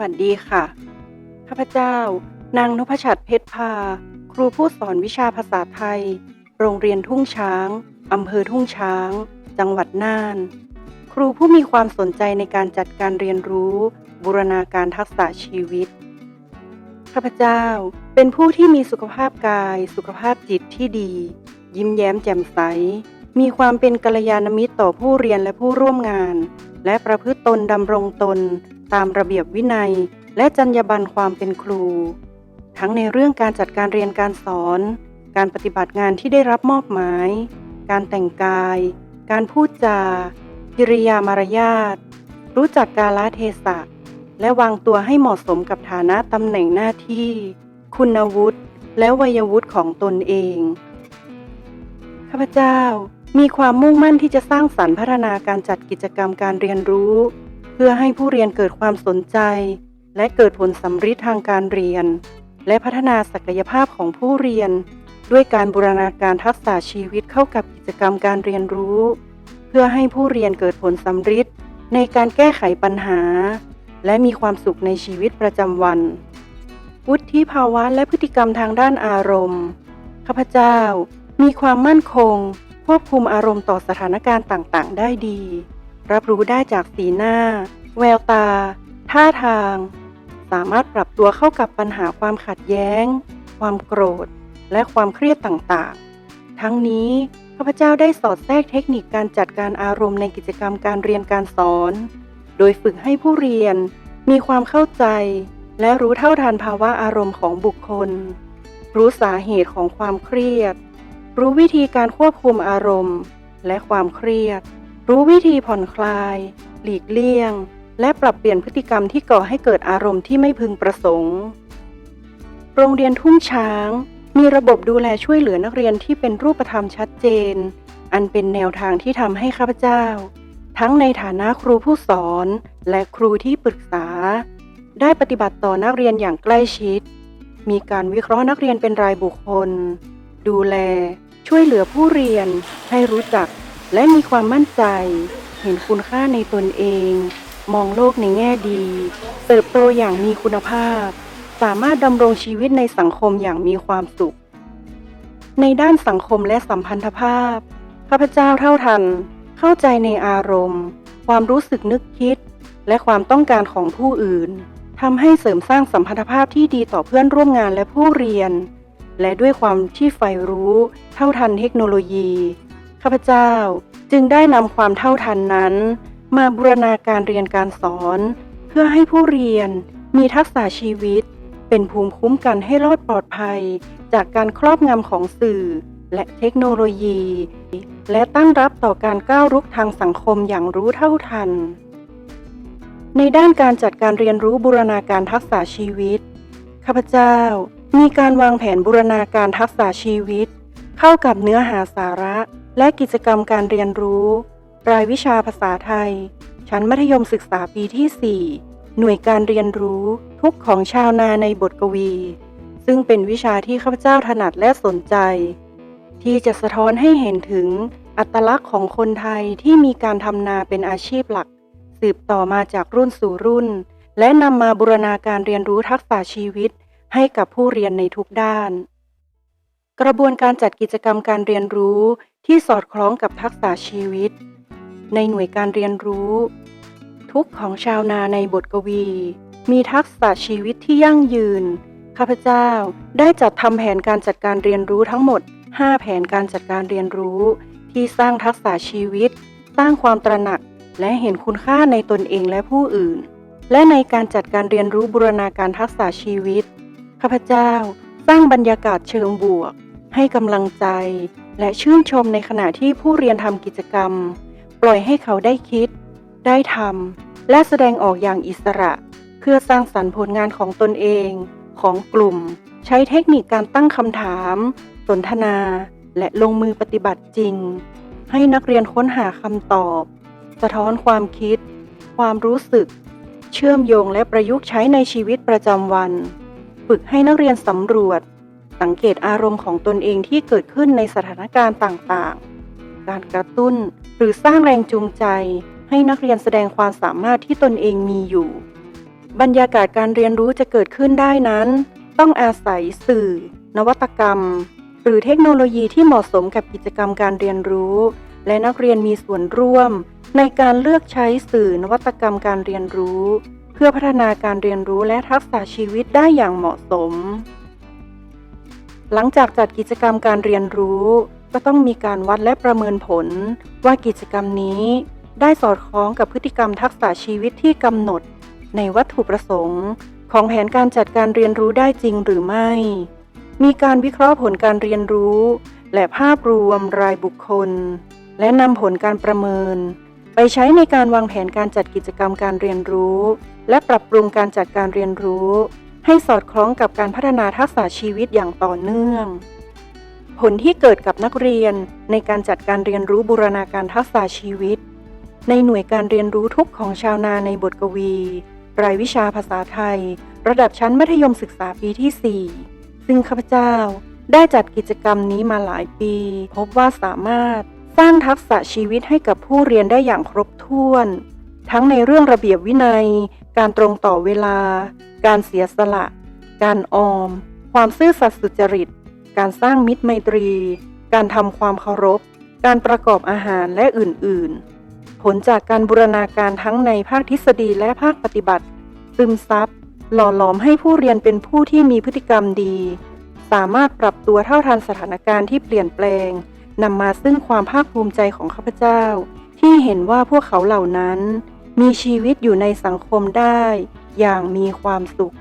วัสดีค่ะ ข้าพเจ้า นางนพชัดเพชรพา ครูผู้สอนวิชาภาษาไทย โรงเรียนทุ่งช้าง อำเภอทุ่งช้าง จังหวัดน่าน ครูผู้มีความสนใจในการจัดการเรียนรู้ บูรณาการทักษะชีวิต ข้าพเจ้าเป็นผู้ที่มีสุขภาพกาย สุขภาพจิตที่ดี ยิ้มแย้มแจ่มใส มีความเป็นกัลยาณมิตรต่อผู้เรียนและผู้ร่วมงาน และประพฤติตนดำรงตน ตามระเบียบวินัย และจรรยาบรรณความเป็นครู ทั้งในเรื่องการจัดการเรียนการสอน การปฏิบัติงานที่ได้รับมอบหมาย การแต่งกาย การพูดจากิริยามารยาท รู้จักกาลเทศะ และวางตัวให้เหมาะสมกับฐานะตำแหน่งหน้าที่ คุณวุฒิและวัยวุฒิของตนเองข้าพเจ้ามีความมุ่งมั่นที่จะสร้างสรรค์พัฒนาการจัดกิจกรรมการเรียนรู้ เพื่อให้ผู้เรียนเกิดความสนใจ และเกิดผลสำฤทธิ์ทางการเรียน และพัฒนาศักยภาพของผู้เรียน ด้วยการบูรณาการทักษะชีวิตเข้ากับกิจกรรมการเรียนรู้ เพื่อให้ผู้เรียนเกิดผลสำฤทธิ์ในการแก้ไขปัญหา และมีความสุขในชีวิตประจำวันวุฒิภาวะและพฤติกรรมทางด้านอารมณ์ ข้าพเจ้ามีความมั่นคง ควบคุมอารมณ์ต่อสถานการณ์ต่าง ๆ ได้ดี รับรู้ได้จากสีหน้า แววตา ท่าทาง สามารถปรับตัวเข้ากับปัญหาความขัดแย้ง ความโกรธ และความเครียดต่างๆ ทั้งนี้ข้าพเจ้าได้สอดแทรกเทคนิคการจัดการอารมณ์ในกิจกรรมการเรียนการสอน โดยฝึกให้ผู้เรียนมีความเข้าใจ และรู้เท่าทันภาวะอารมณ์ของบุคคล รู้สาเหตุของความเครียด รู้วิธีการควบคุมอารมณ์ และความเครียด รู้วิธีผ่อนคลาย หลีกเลี่ยง และปรับเปลี่ยนพฤติกรรมที่ก่อให้เกิดอารมณ์ที่ไม่พึงประสงค์ โรงเรียนทุ่งช้าง มีระบบดูแลช่วยเหลือนักเรียนที่เป็นรูปธรรมชัดเจน อันเป็นแนวทางที่ทำให้ข้าพเจ้า ทั้งในฐานะครูผู้สอน และครูที่ปรึกษา ได้ปฏิบัติต่อนักเรียนอย่างใกล้ชิด มีการวิเคราะห์นักเรียนเป็นรายบุคคล ดูแล ช่วยเหลือผู้เรียนให้รู้จัก และมีความมั่นใจ เห็นคุณค่าในตนเอง มองโลกในแง่ดี เติบโตอย่างมีคุณภาพ สามารถดำรงชีวิตในสังคมอย่างมีความสุข ในด้านสังคมและสัมพันธภาพ ข้าพเจ้าเท่าทัน เข้าใจในอารมณ์ ความรู้สึกนึกคิด และความต้องการของผู้อื่นทำให้เสริมสร้างสัมพันธภาพที่ดีต่อเพื่อนร่วมงานและผู้เรียน และด้วยความที่ใฝ่รู้ เท่าทันเทคโนโลยี ข้าพเจ้าจึงได้นำความเท่าทันนั้น มาบูรณาการเรียนการสอน เพื่อให้ผู้เรียนมีทักษะชีวิต เป็นภูมิคุ้มกันให้รอดปลอดภัย จากการครอบงำของสื่อ และเทคโนโลยี และตั้งรับต่อการก้าวรุกทางสังคมอย่างรู้เท่าทัน ในด้านการจัดการเรียนรู้บูรณาการทักษะชีวิตข้าพเจ้ามีการวางแผนบูรณาการทักษะชีวิต เข้ากับเนื้อหาสาระ และกิจกรรมการเรียนรู้ รายวิชาภาษาไทย ชั้นมัธยมศึกษาปีที่ 4 หน่วยการเรียนรู้ทุกของชาวนาในบทกวี ซึ่งเป็นวิชาที่ข้าพเจ้าถนัดและสนใจ ที่จะสะท้อนให้เห็นถึงอัตลักษณ์ของคนไทยที่มีการทำนาเป็นอาชีพหลัก สืบต่อมาจากรุ่นสู่รุ่น และนำมาบูรณาการเรียนรู้ทักษะชีวิตให้กับผู้เรียนในทุกด้าน กระบวนการจัดกิจกรรมการเรียนรู้ที่สอดคล้องกับทักษะชีวิต ในหน่วยการเรียนรู้ ทุกของชาวนาในบทกวี มีทักษะชีวิตที่ยั่งยืน ข้าพเจ้าได้จัดทำแผนการจัดการเรียนรู้ทั้งหมด 5 แผนการจัดการเรียนรู้ ที่สร้างทักษะชีวิต สร้างความตระหนัก และเห็นคุณค่าในตนเองและผู้อื่น และในการจัดการเรียนรู้บูรณาการทักษะชีวิต ข้าพเจ้าสร้างบรรยากาศเชิงบวก ให้กำลังใจ และชื่นชมในขณะที่ผู้เรียนทำกิจกรรม ปล่อยให้เขาได้คิด ได้ทำและแสดงออกอย่างอิสระ เพื่อสร้างสรรค์ผลงานของตนเอง ของกลุ่ม ใช้เทคนิคการตั้งคำถาม สนทนา และลงมือปฏิบัติจริง ให้นักเรียนค้นหาคำตอบ สะท้อนความคิด ความรู้สึก เชื่อมโยงและประยุกต์ใช้ในชีวิตประจำวัน ฝึกให้นักเรียนสำรวจ สังเกตอารมณ์ของตนเองที่เกิดขึ้นในสถานการณ์ต่างๆ การกระตุ้นหรือสร้างแรงจูงใจ ให้นักเรียนแสดงความสามารถที่ตนเองมีอยู่ บรรยากาศการเรียนรู้จะเกิดขึ้นได้นั้น ต้องอาศัยสื่อ นวัตกรรม หรือเทคโนโลยีที่เหมาะสมกับกิจกรรมการเรียนรู้ และนักเรียนมีส่วนร่วม ในการเลือกใช้สื่อนวัตกรรมการเรียนรู้ เพื่อพัฒนาการเรียนรู้และทักษะชีวิตได้อย่างเหมาะสม หลังจากจัดกิจกรรมการเรียนรู้ ก็ต้องมีการวัดและประเมินผล ว่ากิจกรรมนี้ ได้สอดคล้องกับพฤติกรรมทักษะชีวิตที่กำหนด ในวัตถุประสงค์ ของแผนการจัดการเรียนรู้ได้จริงหรือไม่ มีการวิเคราะห์ผลการเรียนรู้ และภาพรวมรายบุคคล และนำผลการประเมิน ไปใช้ในการวางแผนการจัดกิจกรรมการเรียนรู้ และปรับปรุงการจัดการเรียนรู้ ให้สอดคล้องกับการพัฒนาทักษะชีวิตอย่างต่อเนื่อง ผลที่เกิดกับนักเรียนในการจัดการเรียนรู้บูรณาการทักษะชีวิต ในหน่วยการเรียนรู้ทุกของชาวนาในบทกวี รายวิชาภาษาไทย ระดับชั้นมัธยมศึกษาปีที่ 4 ซึ่งข้าพเจ้าได้จัดกิจกรรมนี้มาหลายปี พบว่าสามารถสร้างทักษะชีวิตให้กับผู้เรียนได้อย่างครบถ้วน ทั้งในเรื่องระเบียบวินัย การตรงต่อเวลา การเสียสละ การออม ความซื่อสัตย์สุจริต การสร้างมิตรไมตรี การทำความเคารพ การประกอบอาหารและอื่นๆ ผลจากการบูรณาการทั้งในภาคทฤษฎีและภาคปฏิบัติ ซึมซับหล่อหลอมให้ผู้เรียนเป็นผู้ที่มีพฤติกรรมดี สามารถปรับตัวเท่าทันสถานการณ์ที่เปลี่ยนแปลงนำมาซึ่งความภาคภูมิใจของข้าพเจ้า ที่เห็นว่าพวกเขาเหล่านั้น มีชีวิตอยู่ในสังคมได้อย่างมีความสุข